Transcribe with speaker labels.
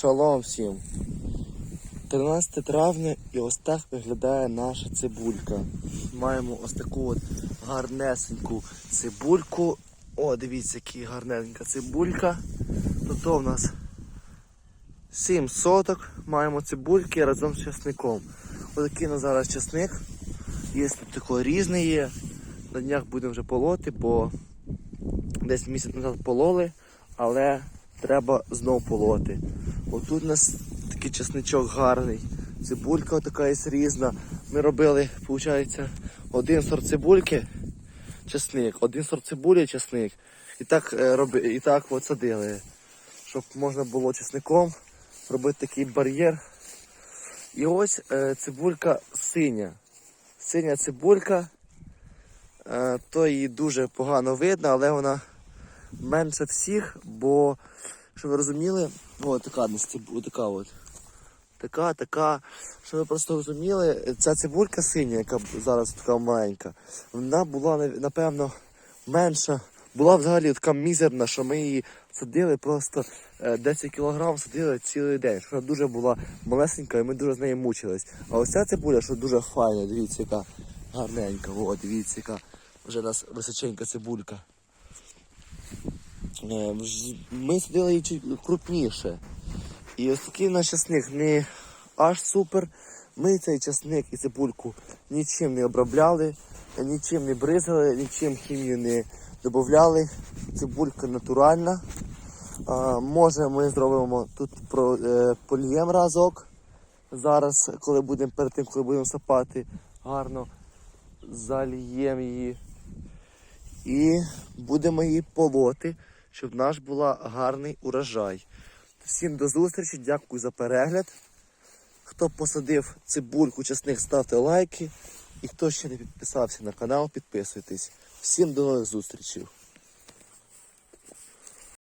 Speaker 1: Шалом всім. 13 травня і ось так виглядає наша цибулька. Маємо ось таку от гарнесеньку цибульку. О, дивіться, яка гарненька цибулька. Тут у нас 7 соток. Маємо цибульки разом з часником. Ось такий у нас зараз часник. Є такий різний є. На днях будемо вже полоти, бо десь місяць назад пололи, але треба знов полоти. Отут у нас такий чесничок гарний. Цибулька така є різна. Ми робили, виходить, один сорт цибульки, чесник, один сорт цибулі, чесник. І так, е, роби, і так от садили, щоб можна було чесником робити такий бар'єр. І ось е, цибулька синя. Синя цибулька. Е, то її дуже погано видно, але вона менше всіх, бо, щоб ви розуміли, о, така така от. Така, така, щоб ви просто розуміли, ця цибулька синя, яка зараз така маленька, вона була, напевно, менша, була взагалі така мізерна, що ми її садили просто е, 10 кг садили цілий день. Що вона дуже була малесенька і ми дуже з нею мучились. А ось ця цибуля, що дуже файна, дивіться, яка гарненька, о, дивіться, яка вже у нас височенька цибулька. Е, Ми садили її чуть крупніше. І такий наш часник не аж супер. Ми цей часник і цибульку нічим не обробляли, нічим не бризали, нічим хімію не додавали. Цибулька натуральна. А, може ми зробимо тут е, полієм разок. Зараз, коли будемо перед тим, коли будемо сапати, гарно заліємо її. І будемо її полоти, щоб наш була гарний урожай. Всім до зустрічі, дякую за перегляд. Хто посадив цибульку, чесних, ставте лайки. І хто ще не підписався на канал, підписуйтесь. Всім до нових зустрічей.